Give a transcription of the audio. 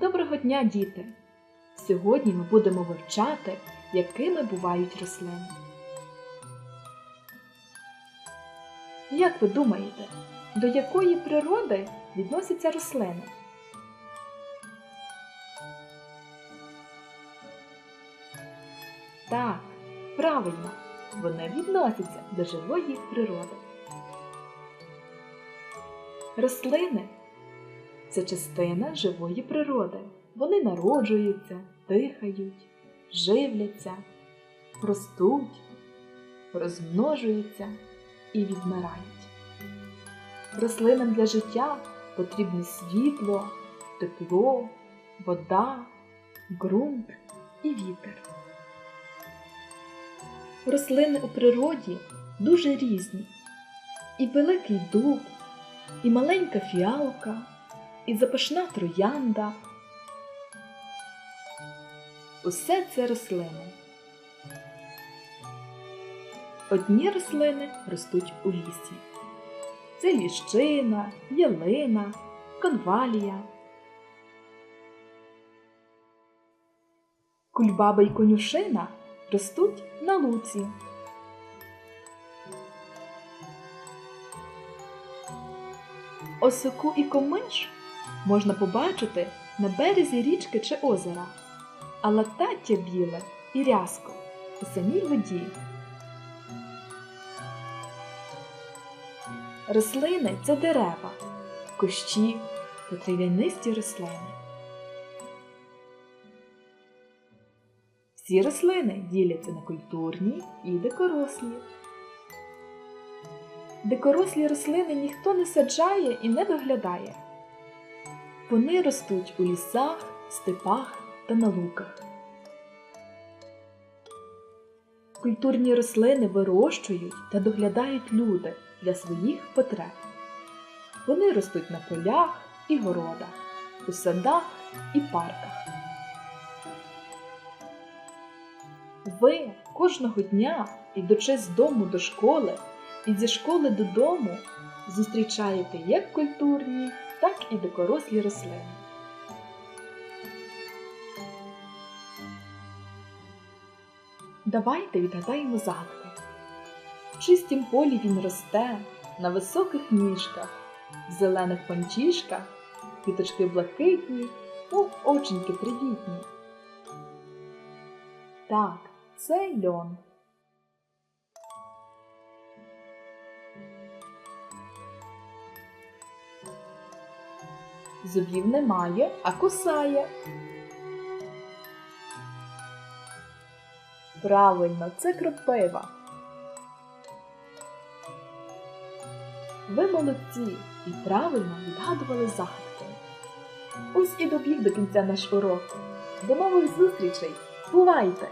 Доброго дня, діти! Сьогодні ми будемо вивчати, якими бувають рослини. Як ви думаєте, до якої природи відносяться рослини? Так, правильно, вони відносяться до живої природи. Рослини це частина живої природи. Вони народжуються, дихають, живляться, ростуть, розмножуються і відмирають. Рослинам для життя потрібне світло, тепло, вода, ґрунт і вітер. Рослини у природі дуже різні. І великий дуб, і маленька фіалка, і запашна троянда. Усе це рослини. Одні рослини ростуть у лісі. Це ліщина, ялина, конвалія. Кульбаба й конюшина ростуть на луці. Осоку і комиш можна побачити на березі річки чи озера, а латаття біле і рязко у самій воді. Рослини це дерева, кущі та трав'янисті рослини. Всі рослини діляться на культурні і дикорослі. Дикорослі рослини ніхто не саджає і не доглядає. Вони ростуть у лісах, степах та на луках. Культурні рослини вирощують та доглядають люди для своїх потреб. Вони ростуть на полях і городах, у садах і парках. Ви кожного дня, ідучи з дому до школи і зі школи додому, зустрічаєте як культурні, так і дикорослі рослини. Давайте відгадаємо загадки. В чистім полі він росте, на високих ніжках, в зелених панчішках, квіточки блакитні, мов оченьки привітні. Так, це льон. Зубів немає, а кусає. Правильно, це кропива. Ви молодці і правильно відгадували загадки. Ось і добіг до кінця наш урок. До нових зустрічей! Бувайте!